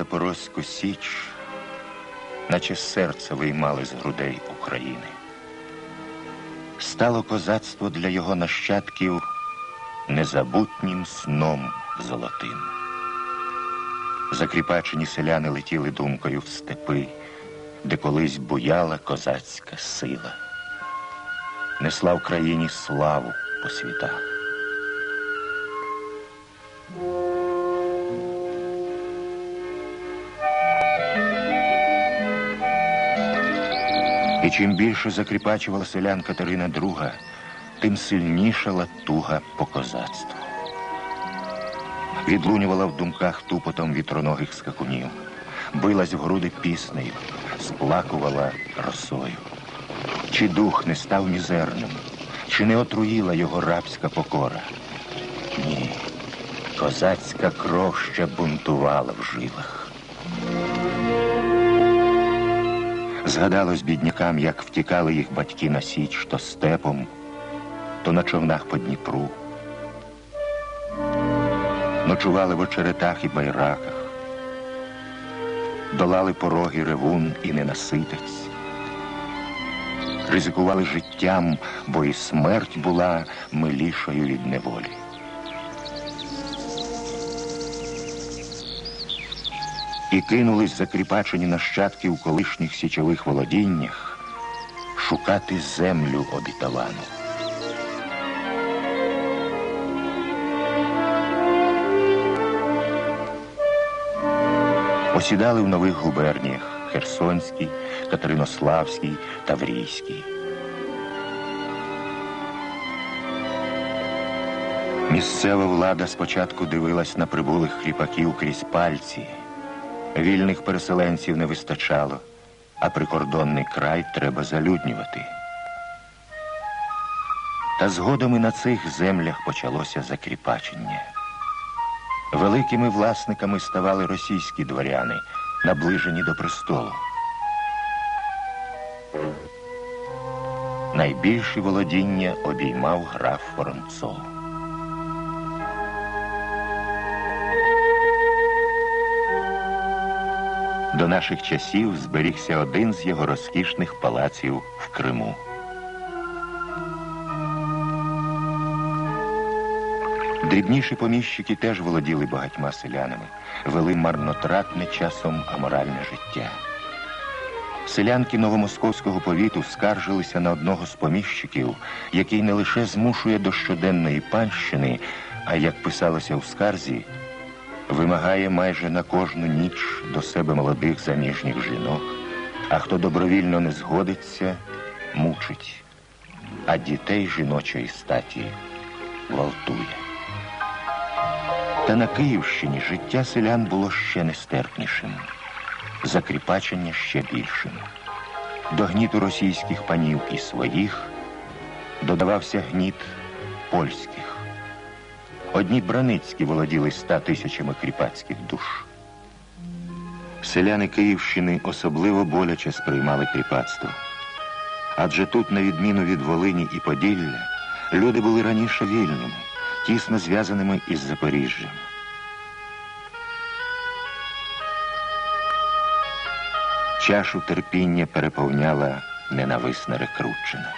Запорозьку Січ, наче серце виймали з грудей України. Стало козацтво для його нащадків незабутнім сном золотим. Закріпачені селяни летіли думкою в степи, де колись буяла козацька сила, несла в країні славу по світах. І чим більше закріпачувала селян Катерина II, тим сильнішала туга по козацтву. Відлунювала в думках тупотом вітроногих скакунів, билась в груди піснею, сплакувала росою. Чи дух не став мізерним, чи не отруїла його рабська покора? Ні, козацька кров ще бунтувала в жилах. Згадалось біднякам, як втікали їх батьки на січ то степом, то на човнах по Дніпру. Ночували в очеретах і байраках, долали пороги ревун і ненаситець, ризикували життям, бо і смерть була милішою від неволі. І кинулись закріпачені нащадки у колишніх січових володіннях шукати землю обітовану. Осідали в нових губерніях Херсонській, Катеринославській, Таврійській. Місцева влада спочатку дивилась на прибулих хліпаків крізь пальці. Вільних переселенців не вистачало, а прикордонний край треба залюднювати. Та згодом і на цих землях почалося закріпачення. Великими власниками ставали російські дворяни, наближені до престолу. Найбільші володіння обіймав граф Воронцов. До наших часів зберігся один з його розкішних палаців в Криму. Дрібніші поміщики теж володіли багатьма селянами, вели марнотратне часом аморальне життя. Селянки новомосковського повіту скаржилися на одного з поміщиків, який не лише змушує до щоденної панщини, а як писалося у скарзі, вимагає майже на кожну ніч до себе молодих заміжніх жінок, а хто добровільно не згодиться, мучить, а дітей жіночої статі гвалтує. Та на Київщині життя селян було ще нестерпнішим, закріпачення ще більшим. До гніту російських панів і своїх додавався гніт польських. Одні браницькі володіли ста тисячами кріпацьких душ. Селяни Київщини особливо боляче сприймали кріпацтво. Адже тут, на відміну від Волині і Поділля, люди були раніше вільними, тісно зв'язаними із Запоріжжям. Чашу терпіння переповняла ненависна рекрутчина.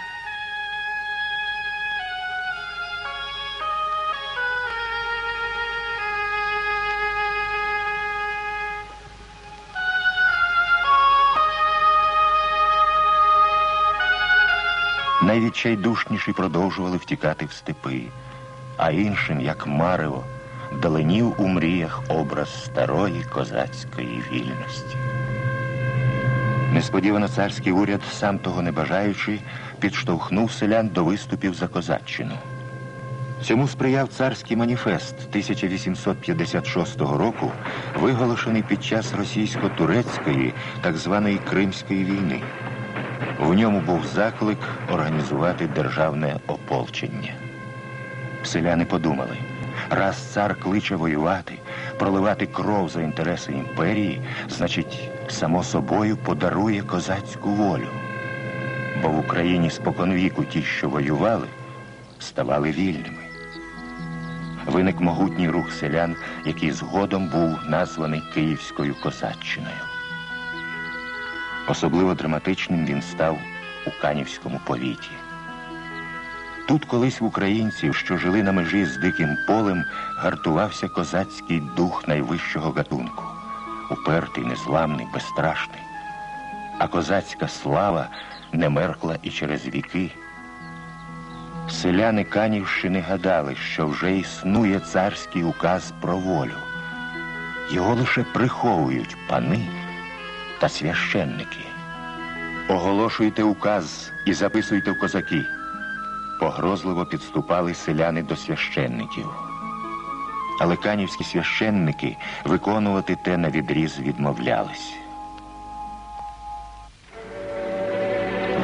Найвідчайдушніші продовжували втікати в степи, а іншим, як марево, даленів у мріях образ старої козацької вільності. Несподівано царський уряд, сам того не бажаючи, підштовхнув селян до виступів за козаччину. Цьому сприяв царський маніфест 1856 року, виголошений під час російсько-турецької так званої Кримської війни. В ньому був заклик організувати державне ополчення. Селяни подумали, раз цар кличе воювати, проливати кров за інтереси імперії, значить, само собою подарує козацьку волю. Бо в Україні споконвіку ті, що воювали, ставали вільними. Виник могутній рух селян, який згодом був названий Київською козаччиною. Особливо драматичним він став у Канівському повіті. Тут колись в українців, що жили на межі з диким полем, гартувався козацький дух найвищого гатунку, упертий, незламний, безстрашний. А козацька слава не меркла і через віки. Селяни Канівщини гадали, що вже існує царський указ про волю. Його лише приховують пани та священники. Оголошуйте указ і записуйте в козаки. Погрозливо підступали селяни до священників. Але канівські священники виконувати те на відріз відмовлялись.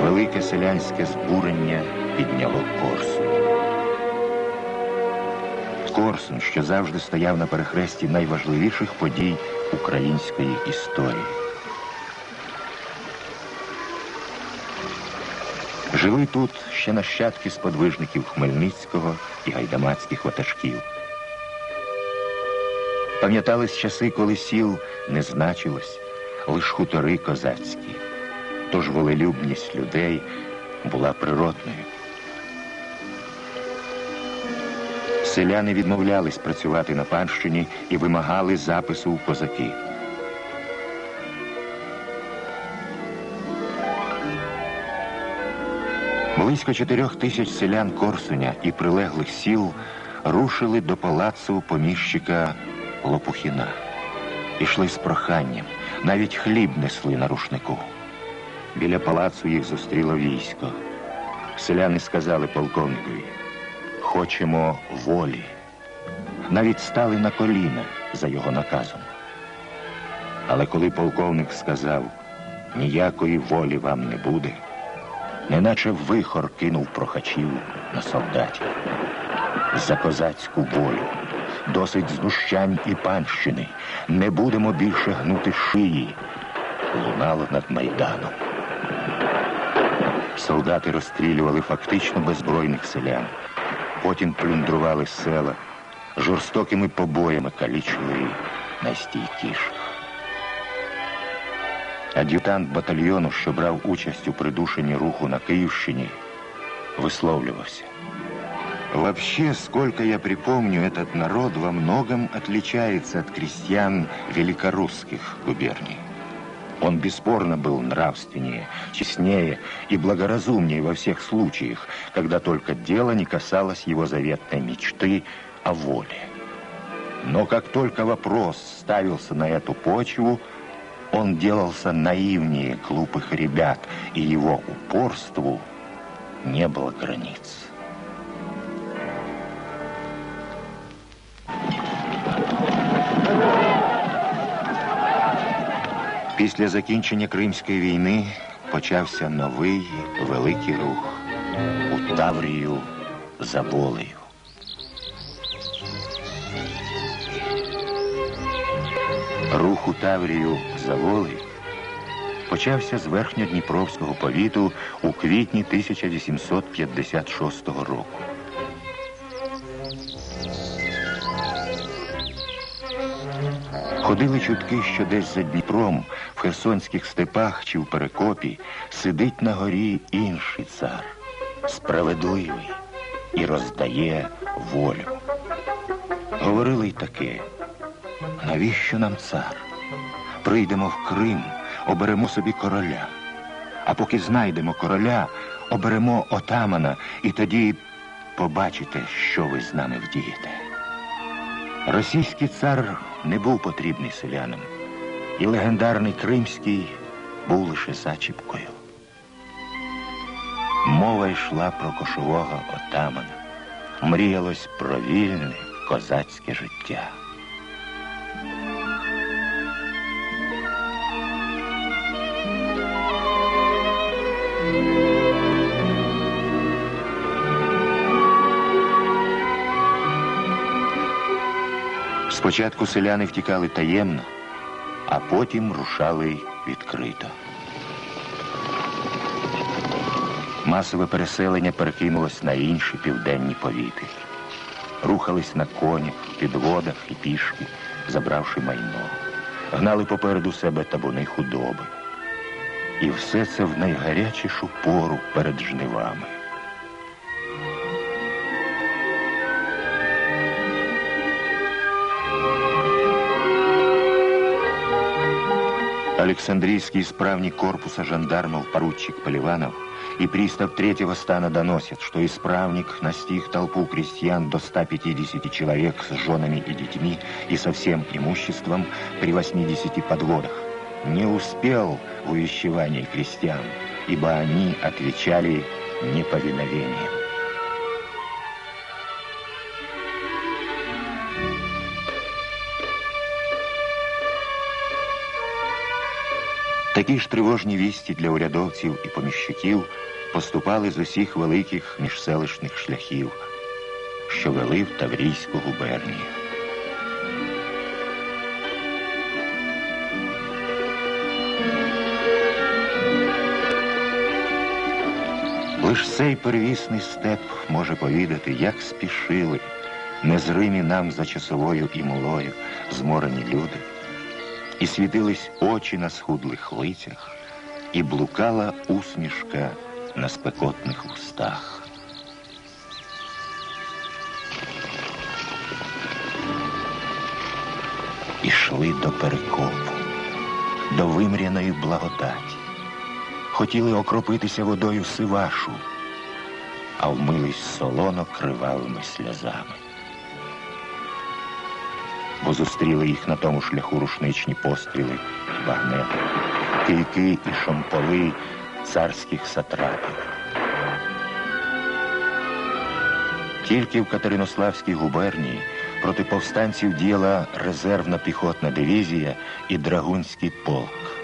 Велике селянське збурення підняло Корсун. Корсун, що завжди стояв на перехресті найважливіших подій української історії. Жили тут ще нащадки сподвижників Хмельницького і гайдамацьких ватажків. Пам'ятались часи, коли сіл не значилось, лиш хутори козацькі. Тож волелюбність людей була природною. Селяни відмовлялись працювати на панщині і вимагали запису в козаки. Близько чотирьох тисяч селян Корсуня і прилеглих сіл рушили до палацу поміщика Лопухіна. Ішли з проханням, навіть хліб несли на рушнику. Біля палацу їх зустріло військо. Селяни сказали полковникові, хочемо волі. Навіть стали на коліна за його наказом. Але коли полковник сказав, ніякої волі вам не буде, неначе вихор кинув прохачів на солдатів. За козацьку волю, досить знущань і панщини. Не будемо більше гнути шиї. Лунало над майданом. Солдати розстрілювали фактично беззбройних селян. Потім плюндрували села, жорстокими побоями калічили найстійкіших. Ад'ютант батальйону, що брав участь у придушенні руху на Київщині, висловлювався. Вообще, сколько я припомню, этот народ во многом отличается от крестьян великорусских губерний. Он бесспорно был нравственнее, честнее и благоразумнее во всех случаях, когда только дело не касалось его заветной мечты о воле. Но как только вопрос ставился на эту почву, он делался наивнее глупых ребят, и его упорству не было границ. Після закінчення Кримської війни почався новий великий рух у Таврію за волею. Рух у Таврію за волею почався з верхньодніпровського повіту у квітні 1856 року. Ходили чутки, що десь за Дніпром, в херсонських степах чи в Перекопі сидить на горі інший цар, справедливий і роздає волю. Говорили й таке, навіщо нам цар? Прийдемо в Крим, оберемо собі короля. А поки знайдемо короля, оберемо отамана, і тоді побачите, що ви з нами вдієте. Російський цар не був потрібний селянам, і легендарний Кримський був лише зачіпкою. Мова йшла про кошового отамана. Мріялось про вільне козацьке життя. Спочатку селяни втікали таємно, а потім рушали відкрито. Масове переселення перекинулось на інші південні повіти. Рухались на конях, підводах і пішки, забравши майно. Гнали попереду себе табуни худоби. І все це в найгарячішу пору перед жнивами. Александрийский исправник корпуса жандармов поручик Поливанов и пристав третьего стана доносят, что исправник настиг толпу крестьян до 150 человек с женами и детьми и со всем имуществом при 80 подводах. Не успел в увещевании крестьян, ибо они отвечали неповиновением. Такі ж тривожні вісті для урядовців і поміщиків поступали з усіх великих міжселищних шляхів, що вели в Таврійську губернію. Лиш цей первісний степ може повідати, як спішили незримі нам за часовою і мулою зморені люди, і світились очі на схудлих лицях, і блукала усмішка на спекотних устах. Ішли до перекопу, до вимряної благодаті. Хотіли окропитися водою сивашу, а вмились солоно кривавими сльозами. Бо зустріли їх на тому шляху рушничні постріли, багнети, кийки і шомполи царських сатрапів. Тільки в Катеринославській губернії проти повстанців діяла резервна піхотна дивізія і драгунський полк.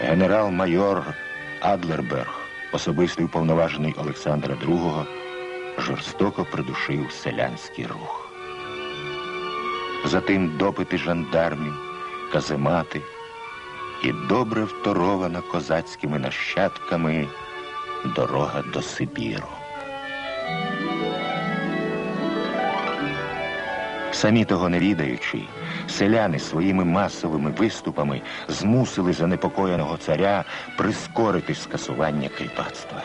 Генерал-майор Адлерберг, особистий уповноважений Олександра II, жорстоко придушив селянський рух. Затим допити жандармів, каземати і добре вторована козацькими нащадками дорога до Сибіру. Самі того не відаючи, селяни своїми масовими виступами змусили занепокоєного царя прискорити скасування кріпацтва.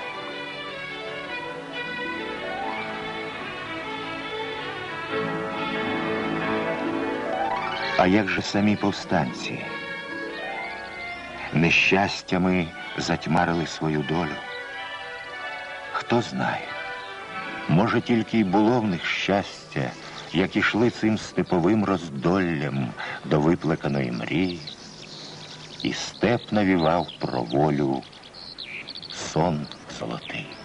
А як же самі повстанці? Нещастями затьмарили свою долю. Хто знає, може тільки й було в них щастя, як ішли цим степовим роздоллям до виплеканої мрії, і степ навівав про волю сон золотий.